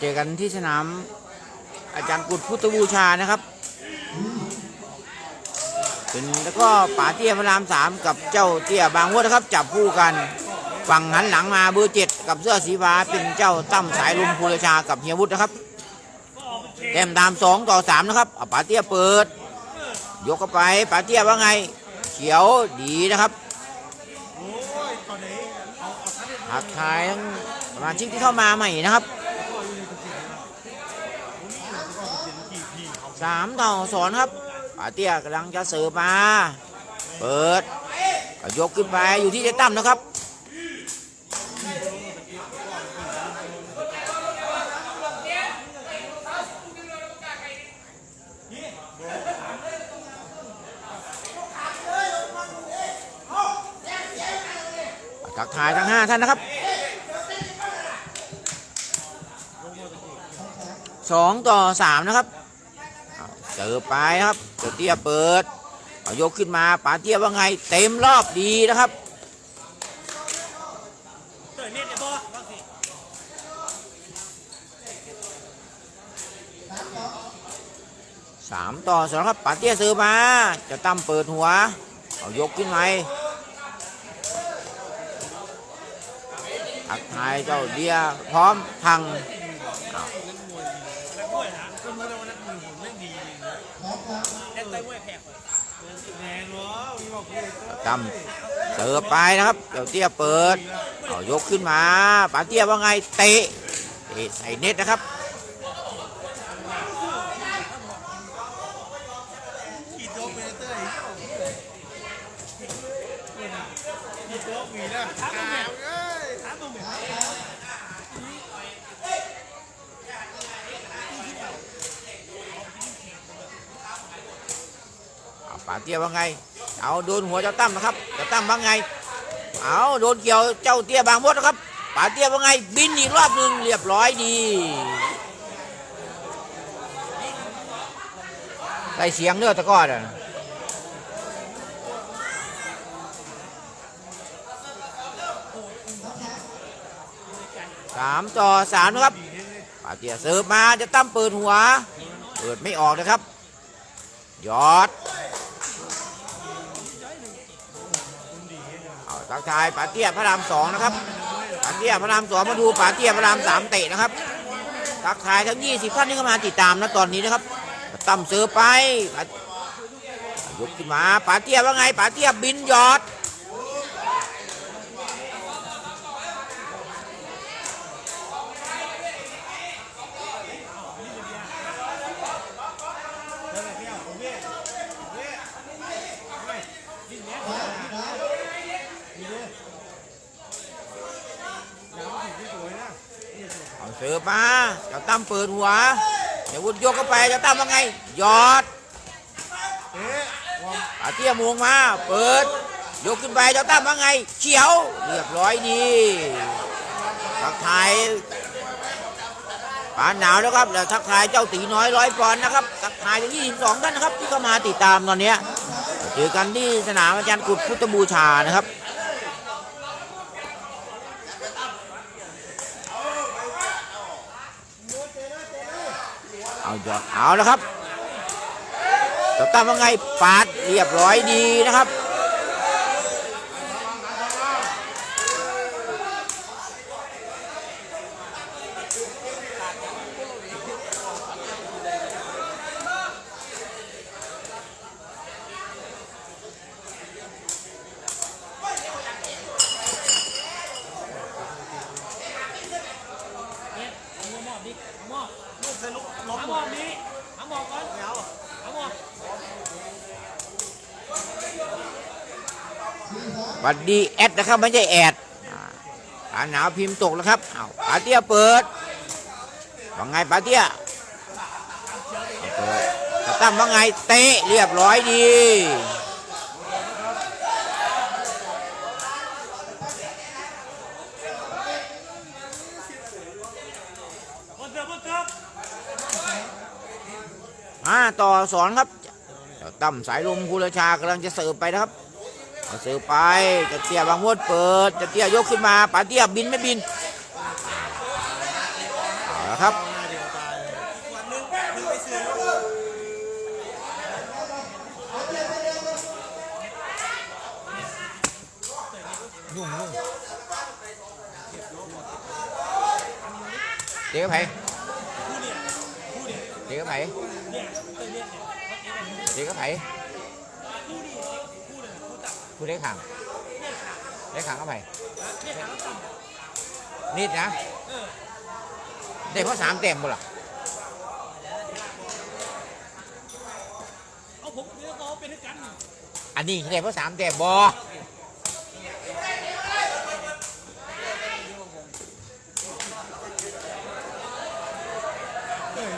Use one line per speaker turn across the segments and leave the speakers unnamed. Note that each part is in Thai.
เจอกันที่สนามอาจารย์กุดพุทธบูชานะครับ เป็นแล้วก็ป๋าเตี้ยพระรามสามกับเจ้าเตี้ยบางวัวนะครับ จับคู่กันฝั่งหันหลังมาเบอร์เจ็ดกับเสื้อสีฟ้าเป็นเจ้าตั้มสายลุมภูรชากับเฮียวุฒินะครับแต้มตามสองต่อสามนะครับป๋าเตี้ยเปิด ยกเข้าไปป๋าเตี้ยว่าไง เขียวดีนะครับทักทายทั้งสมาชิกที่เข้ามาใหม่นะครับ สามต่อสองครับป๋าเตี้ยกำลังจะเสิร์ฟมา เปิดยกขึ้นไปอยู่ที่เจตั้มนะครับทักทายทั้งห้าท่านนะครับสองต่อสามนะครับ เอาเจอไปครับเจ้าเตี้ยเปิดเอายกขึ้นมาป๋าเตี้ยว่าไง เต็มรอบดีนะครับ
สา
มต่อสองครับป๋าเตี้ยซื้อมาจะตั้มเปิดหัว เอายกขึ้นไปทักทายเจ้าเดียพร้อมพัง
นักมวยนะก็รู้แล้วว่านักมวยผมเล่นดีจริงนะเล่นไต้มวยแพ้เลยแรงเหรอมีบอกเลย
ตั้มเสิร์ฟไปนะครับเจ้าเตี้ยเปิดเอายกขึ้นมาป๋าเตี้ยว่าไงเตะเตะใส่เน็ตนะครับ
ขี่โจ๊กไปเตยขี่โจ๊กมีนะถาเอ้ยถามมึงแบบ
เอาป๋าเตี้ยว่าไง เอาโดนหัวเจ้าตั้มนะครับเจ้าตั้มว่าไง เอาโดนเกี่ยวเจ้าเตี้ยบางมดนะครับป๋าเตี้ยว่าไงบินอีกรอบหนึ่งเรียบร้อยดีได้เสียงเนื้อตะก้อน่ะสามต่อสามนะครับป๋าเตี้ยเสิร์ฟมาเจะตั้มเปิดหัว เปิดไม่ออกนะครับ ยอด ชายป่าเตี้ยพระรามสองนะครับป่าเตี้ยพระรามสองมาดูป่าเตี้ยพระรามสามเตะนะครับทักทายทั้ง 20ท่านที่เข้ามาติดตามนะตอนนี้นะครับตั้มเสือไปยกขึ้นมาป่าเตี้ยว่าไงป่าเตี้ยบินยอด เอาเสือมาเจ้าตั้มเปิดหัวเดี๋ยววุฒยกเข้าไปเจ้าตั้มว่าไงยอดปาเตี้ยมวงมา เปิด ยกขึ้นไปเจ้าตั้มว่าไงเขียวเรียบร้อยดีทักทายป่าหนาวแล้วครับแล้วทักทายเจ้าตีน้อยร้อยปอนนะครับทักทายถึง22ท่านนะครับที่เข้ามาติดตามตอนเนี้ยเจอกันที่สนามอาจารย์กุดพุทธบูชานะครับ เอายอดเอาละครับต่อตั้มว่าไงปาดเรียบร้อยดีนะครับ
ลูกสนุกล้มหมดนี้หาหมอก่อนเดี๋ยวหาหมอ
หวัดดีแอดนะครับไม่ใช่แอดอ่าปาหนาวพิมพ์ตกแล้วครับเอาปาเตี้ยเปิดว่าไงปาเตี้ยเอาเปิดเจ้าตั้มว่าไงเตะเรียบร้อยดี
บนเติมบนเติม
ห้า ต่อสองครับเตั้มสายลมภูรชากำลังจะเสิร์ฟไปนะครับเสิร์ฟไปจะเตี้ยบางมดเปิดจะเตี้ยยกขึ้นมาปาเตี้ยบินไม่บินเอาละครับยุ่งยุ่งเด็กกับไผ
ผู้เนี่ยผู้เนี่ย
เด็กกับไผ ด็กกับไผ
ผู้นี่ผู้เนี่ยผู้ตัด
ผู้เด็กขัง
เนี่ยขา
งกับไผ
เนี่
นิดนะได้เพราะสามเต็มบล่ะ
อัน
อันนี้ได้เพราะสามเต็มบ
อ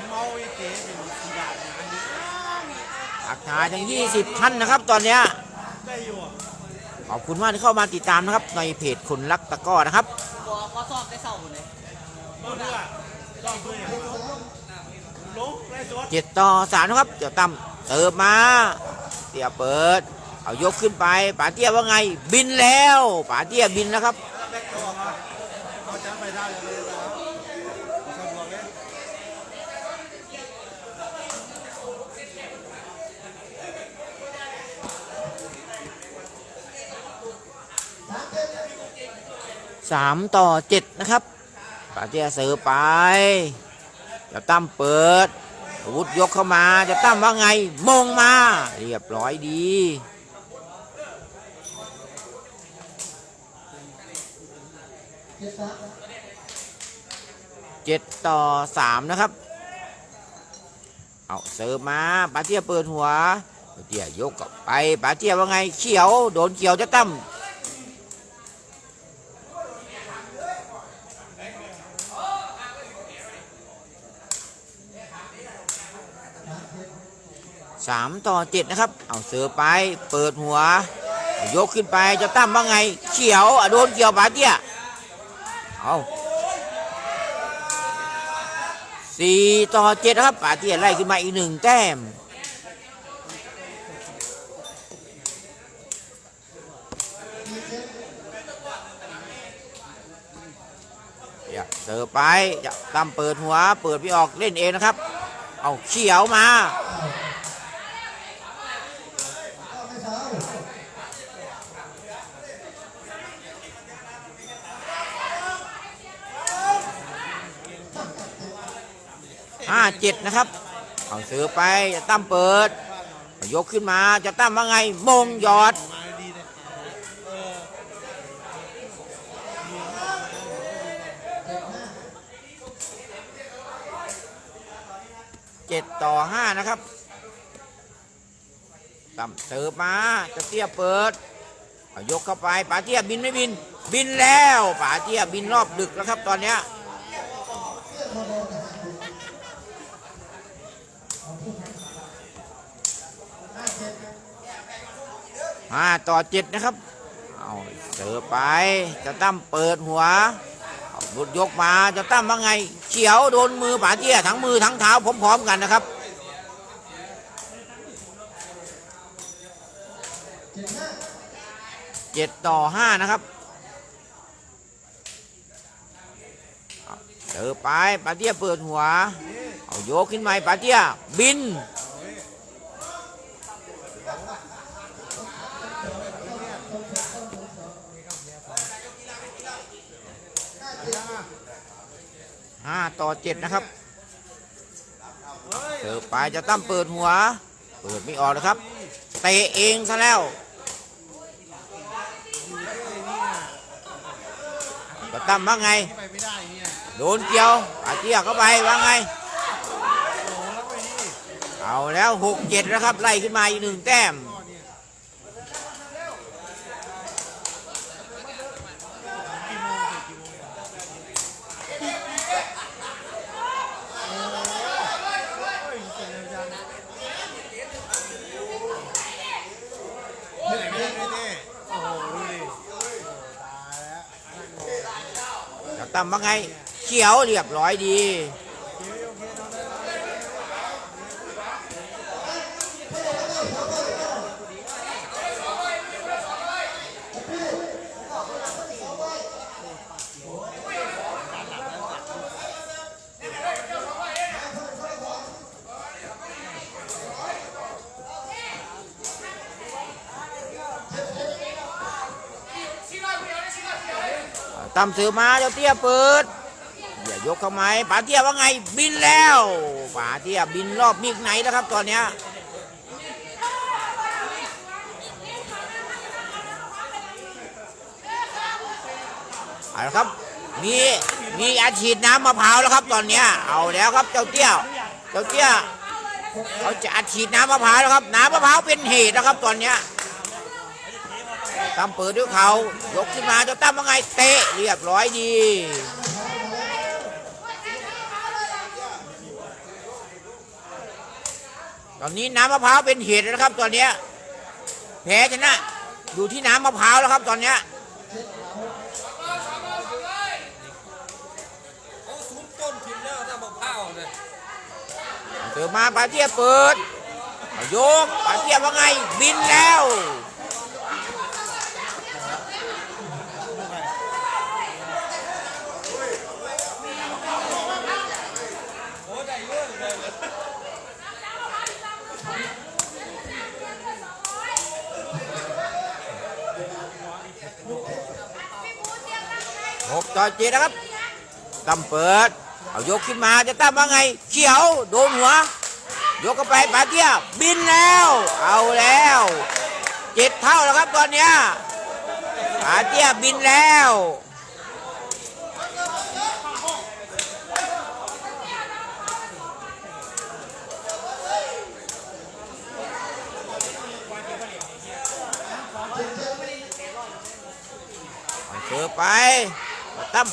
เมาอ้เก๋เป็นสีดาดอันนี้
อักทายทั้ง20ท่านนะครับ ตอนเนี้ยขอบคุณมากที่เข้ามาติดตามนะครับ ในเพจคนรักตะกร้อนะครับ
ก็ก็สอบได้เศร้าเลย
ต้องด้วยต้องด้วยลงไล่สด
เจ็ดต่อสามนะครับเดี๋ยวตั้มเติมมาเตี้ยเปิด เอายกขึ้นไปป๋าเตี้ยว่าไง บินแล้วป๋าเตี้ยบินแล้วครับ
เขาจะไปได้เลยนะครับสะดวกเลย
สามต่อเจ็ดนะครับปาเตียเสือไปเดี๋ยวตั้มเปิดอาวุธยกเข้ามาจะตั้มว่าไงมงมา เรียบร้อยดีเจ็ดต่อสามนะครับ เอาเสิร์ฟมาปาเตียเปิดหัวปาเตียยกกลับไปปาเตียว่าไงเขียว โดนเขียวจะตั้ม สามต่อเจ็ดนะครับ เอาเสือไปเปิดหัว ยกขึ้นไปจะตั้มว่าไง เขียวโดนเขียวปาเตี้ยเอาสี่ต่อเจ็ดนะครับปาเตี้ยไล่ขึ้นมาอีกหนึ่งแต้มอย่าเสือไปจะตั้มเปิดหัว เปิดพี่ออกเล่นเองนะครับ เอาเขียวมา ห้าเจ็ดนะครับเอาซื้อไปจะตั้มเปิด ยกขึ้นมาจะตั้มว่าไงมงยอด
เจ็
ดต่อห้านะครับตั้มเสิร์ฟมาจะเตี้ยเปิดยกเข้าไปป๋าเตี้ยบินไม่บิน บินแล้วป๋าเตี้ยบินรอบดึกแล้วครับตอนเนี้ย ห้าต่อเจ็ดนะครับ เอาเสิร์ฟไปจะตั้มเปิดหัวบุดยกมาจะตั้มว่าไง เขียวโดนมือป๋าเตี้ยทั้งมือทั้งเท้าพร้อมๆกันนะครับเจ็ดต่อห้านะครับเจอไปป๋าเตี้ยเปิดหัว เอาโยกขึ้นมาป๋าเตี้ยบิน ห้าต่อเจ็ดนะครับเสิร์ฟไปจะตั้มเปิดหัว เปิดไม่ออกนะครับ เตะเองซะแล้วจะตั้มว่าไง
ไปไม่ได้เนี่ย
โดนเกี่ยวปาเตี้ยเข้าไปว่าไง
ไปนี่
เอาแล้วหกเจ็ดแล้วครับ ไล่ขึ้นมาอีกหนึ่งแต้ม
ก็เนี่ยกี่โมงเสร็จกี่โมงโอ้ยเสร็จเร็วจังเหนื่อยไหมเนี่ยเต้โอ้โหดูดิโอ้ตายแล้วำ
มว่าไงเขียวเรียบร้อยดี
โอเคโอเคนอนได้แล้ว
ตำซื้อมาเจ้าเตี้ยเปิดอย่ายกเข้ามป๋าเตี้ยว่าไงบินแล้วป๋าเตี้ยบินรอบมิกไหนแล้วครับตอนเนี้ยเอาละครับมีมีอาฉีดน้ำมะพร้าวแล้วครับตอนเนี้ยเอาแล้วครับเจ้าเตี้ยเจ้าเตี้ยเขาจะอัดฉีดน้ำมะพร้าวแล้วครับน้ำมะพร้าวเป็นเหตุนะครับตอนเนี้ย ตั้มเปิดด้วยเขายกขึ้นมาเจ้าตั้มว่าไงเตะเรียบร้อยดีตอนนี้น้ำมะพร้าวเป็นเหตุแล้วครับตอนนี้แพ้ชนะอยู่ที่น้ำมะพร้าวแล้วครับตอนนี้
เขาสูงต้นทิมแล้วถ้าบอกข้าวเลย
เจอมาปาเทียเปิดโยกปาเทียว่าไงบินแล้ว
โอ้ได้เยอะเลย
หก ต่อเจนะครับตั้มเปิด เอายกขึ้นมาจะตั้มว่าไง เขียวโดนหัว ยกเข้าไปปาเตี้ยบินแล้ว เอาแล้วเจ็ดเท่าแล้วครับตอนเนี้ยปาเตี้ยบินแล้วเกือไป ตั้ม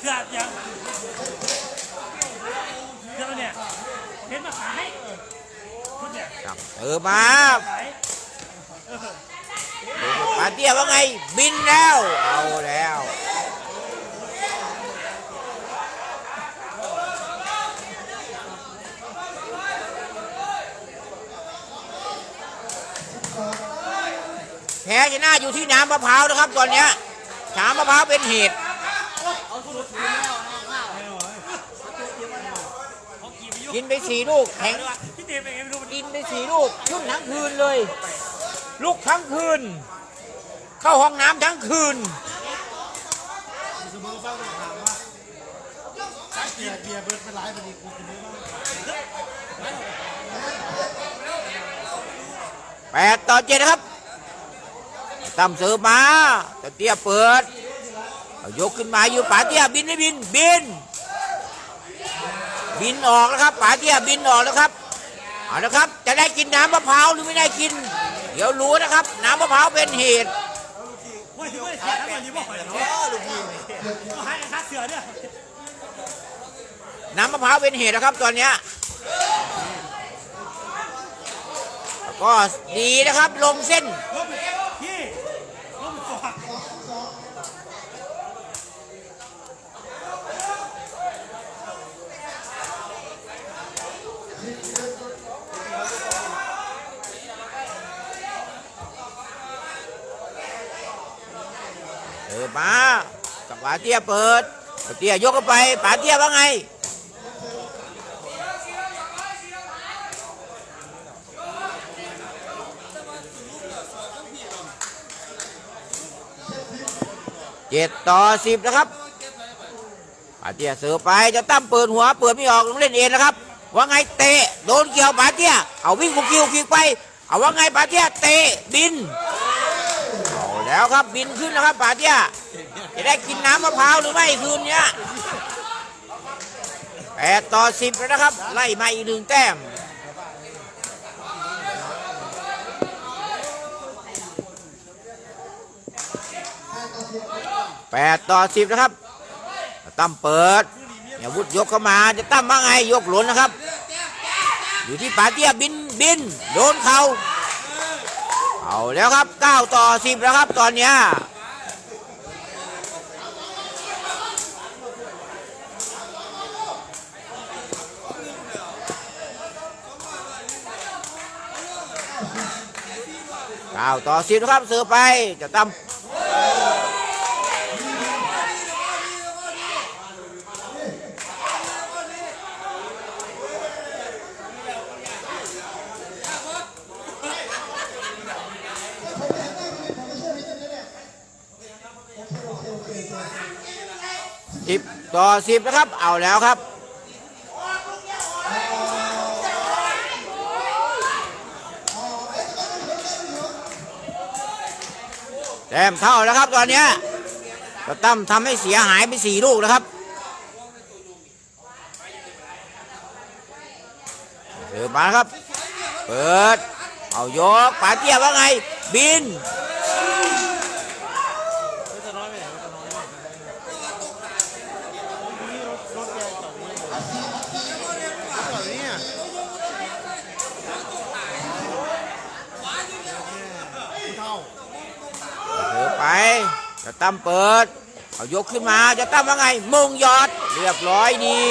เสื้อยังเสื้อเนี่ยเห็นมาขายชุดเนี่ย
ครับเสือมา
ขาย
ปาเตี้ยว่าไง บินแล้ว เอาแล้ว แพ้ชนะอยู่ที่น้ำมะพร้าวนะครับ ตอนเนี้ยน้ำมะพร้าวเป็นเหตุ
ดิน
ไป
สี่ลูกแข็ง
พี่เต๋เป็นไงไม่รู้มัน
กินไปสี่ลูกชุ่มทั้งคืนเลยลุกทั้งคืน เข้าห้องน้ำทั้งคืนแปดต่อเจ็ดนะครับ ตั้มเสือมาต่เตี้ยเปิดเอายกขึ้นมาอยู่ป๋าเตี้ยบินไม่บินบิน บินออกแล้วครับป๋าเตี้ยบินออกแล้วครับเอาละครับ จะได้กินน้ำมะพร้าวหรือไม่ได้กิน เดี๋ยวรู้นะครับ น้ำมะพร้าวเป็นเหตุ
ว่าอยู่ไม่ได้เสียทั้งวันนี้บอกไปเนาะลูกพี่ก็ให้ค่าเสือเนี่ย
น้ำมะพร้าวเป็นเหตุนะครับตอนเนี้ยก็ดีนะครับลงเส้น
ลบพี่ลบตัว
มากับป๋าเตี้ยเปิดป๋าเตี้ยยกเข้าไปป๋าเตี้ยว่าไงเจ็ดต่อสิบนะครับป๋าเตี้ยเสือไปจะตั้มเปิดหัวเปิดไม่ออกลงเล่นเองนะครับ ว่าไงเตะโดนเกี่ยวป๋าเตี้ยเอาวิ่งคุกคิวคิกไป เอาว่าไงป๋าเตี้ยเตะบิน แล้วครับบินขึ้นแล้วครับป๋าเตี้ยจะได้กินน้ำมะพร้าวหรือไม่คืนเนี้ยแปดต่อสิบแล้วนะครับ ไล่มาอีกหนึ่งแต้มแปดต่อสิบนะครับตั้มเปิดอย่าวุธยกเข้ามาจะตั้มว่าไงยกหล่นนะครับ อยู่ที่ป๋าเตี้ยบินบินโดนเขา เอาแล้วครับ 9 ต่อ 10 แล้วครับตอนเนี้ยเก้าต่อสิบนะครับเสือไปจะตั้ม ต่อสิบนะครับ เอาแล้วครับ แต้มเท่าแล้วครับตอนนี้ก็ตั้มทำให้เสียหายไปสี่ลูกนะครับเดินมาครับ เปิด เอายกปาเตี้ยว่าไง บิน
จะน้อยไปไหนจะน้อยไปนี่รถรถแกจอดนี่จอดนี่อะ
เดินไป จะตั้มเปิด เอายกขึ้นมาจะตั้มว่าไงมงยอด เรียบร้อยดี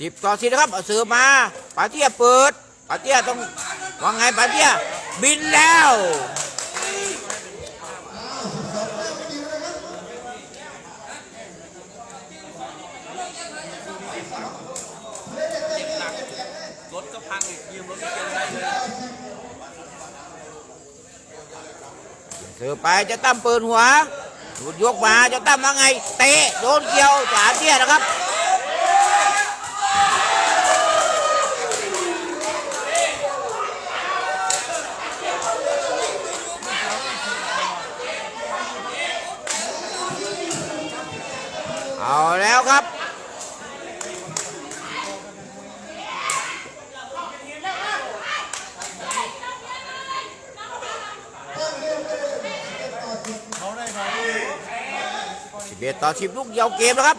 สิบต่อสิบนะครับ เอาสือมาปาเตี้ยเปิดปาเตี้ยต้องว่าไงปาเตี้ย บินแล้ว
รถก็พังอีกยืมรถไม่เกินได้เลย
สือไปจะตั้มปิดหัวหลุดยกมาจะตั้มว่าไง เตะโดนเกี่ยวจ่าเตี้ยนะครับ ต่อสิบลูกเดียวเกมนะครับ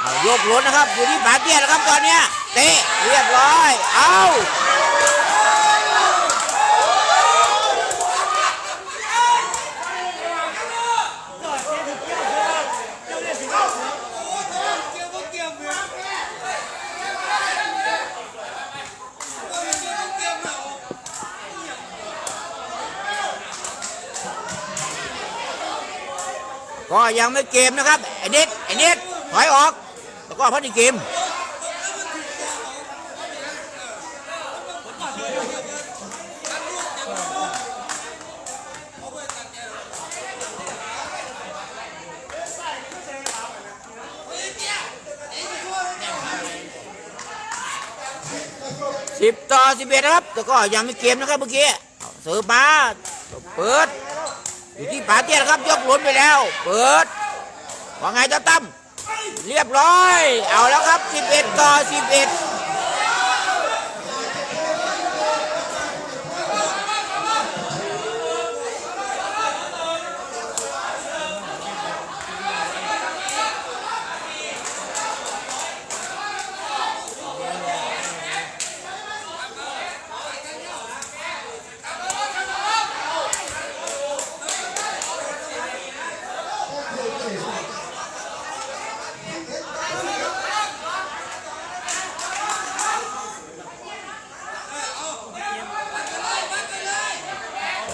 เอายกล้นนะครับ อยู่ที่ผาเตี้ยนะครับตอนเนี้ยเตะเรียบร้อย เอา ยังไม่เกมนะครับไอ้เน็ตไอ้เน็ตถอยออกแล้วก็พัดอีกเกมสิบต่อสิบเอ็ดนะครับ แต่ก็ยังไม่เกมนะครับเมื่อกี้เสิร์ฟมาเปิด อยู่ที่ป๋าเตี้ยนะครับยกหลุนไปแล้ว เปิดว่าไงเจ้าตั้มเรียบร้อย เอาแล้วครับ 11 ต่อ 11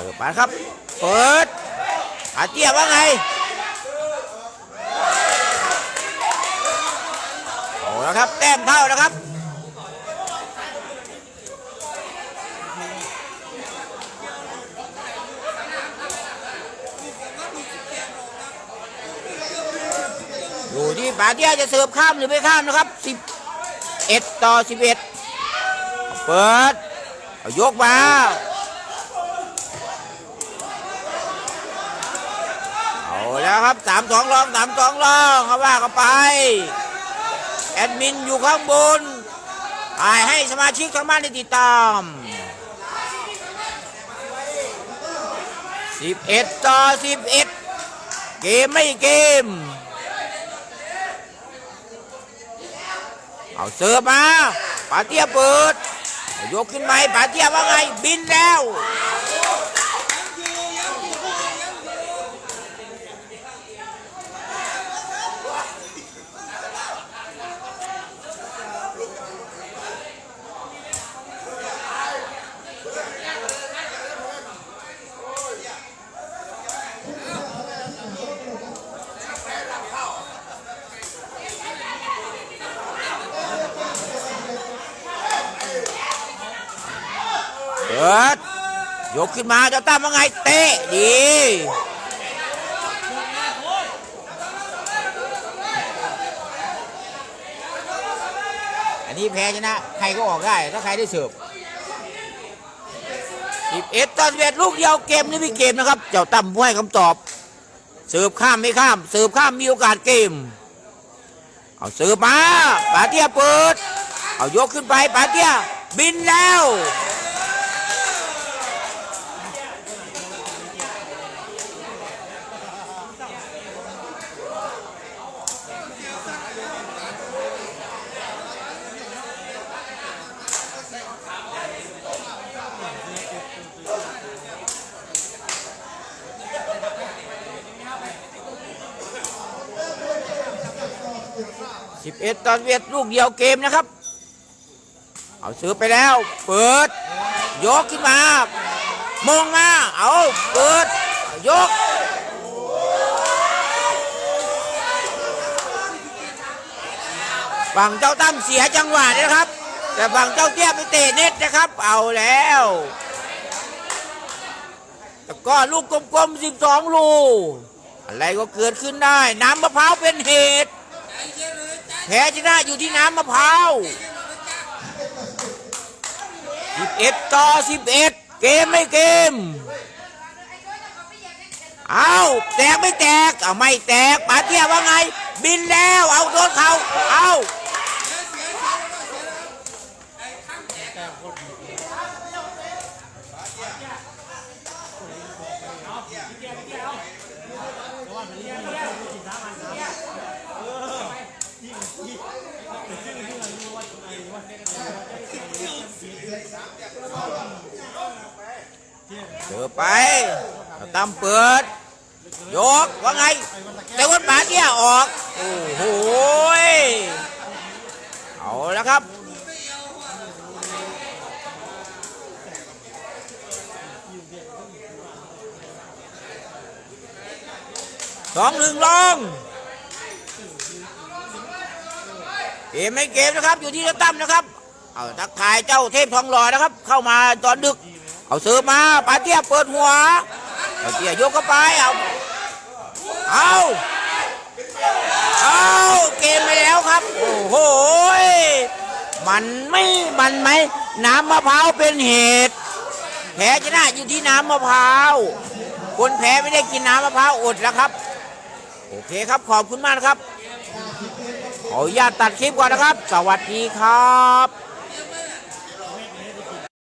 เปิดครับ เปิดอาเตี้ยว่าไงโอ้แล้วครับ แต้มเท่านะครับ อยู่ที่ปาเตี้ยจะเสิร์ฟข้ามหรือไม่ข้ามนะครับ11ต่อ11เปิดเอายกมา เอา แล้วครับสามสองลองสามสองลองเขาว่ากันไป แอดมินอยู่ข้างบนถ่ายให้สมาชิกทางบ้านได้ติดตาม11ต่อ11เอ็ดเกมไม่เกม เอาเสิร์ฟมาปาเตี้ยเปิด ยกขึ้นไปปาเตี้ยว่าไงบินแล้ว เปิด ยกขึ้นมาเจ้าตั้มว่าไงเตะดีอันนี้แพ้ชนะ ใครก็ออกได้ ถ้าใครได้เสิร์ฟสิบเอ็ดต่อสิบเอ็ดลูกเดียวเกมนี้มีเกมนะครับ เจ้าตั้มผู้ให้คำตอบ เสิร์ฟข้ามไม่ข้าม เสิร์ฟข้ามมีโอกาสเกม เอาเสิร์ฟมา ปาเตี้ยเปิด เอายกขึ้นไป ปาเตี้ยบินแล้ว สิบเอ็ดตอนเวียดลูกเดียวเกมนะครับ เอาซื้อไปแล้ว เปิด ยกขึ้นมามองมา เอาเปิด ยกฝั่งเจ้าตั้มเสียจังหวะนะครับ แต่ฝั่งเจ้าเตี้ยไปเตะเน็ตนะครับ เอาแล้วแต่ก็ลูกกลมๆสิบสองลูกอะไรก็เกิดขึ้นได้ น้ำมะพร้าวเป็นเหตุ แพ้ชนะอยู่ที่น้ำมะพร้าว11 ต่อ 11 เกมไม่เกม เอาแตกไม่แตก เอาไม่แตกปาเทียว่าไง บินแล้ว เอาโดนเขาเอา อไปตามเปิด ยกว่าไง แต่ว่าป๋าเตี้ยออก โอ้โหเอาแล้วครับสองหนึ่งลองเกมไม่เกมนะครับ อยู่ที่ตั้มนะครับ เอาทักทายเจ้าเทพทองหล่อนะครับ เข้ามาตอนดึก เอาซื้อมาปาเตี้ยเปิดหัวปาเตี้ยยกเข้าไปเอาเอาเอาเกมไปแล้วครับ โอ้โหมันไม่มันไหมน้ำมะพร้าวเป็นเหตุแพ้ชนะอยู่ที่น้ำมะพร้าวคนแพ้ไม่ได้กินน้ำมะพร้าวอดแล้วครับ โอเคครับขอบคุณมากนะครับขออนุญาตตัดคลิปก่อนนะครับ สวัสดีครับ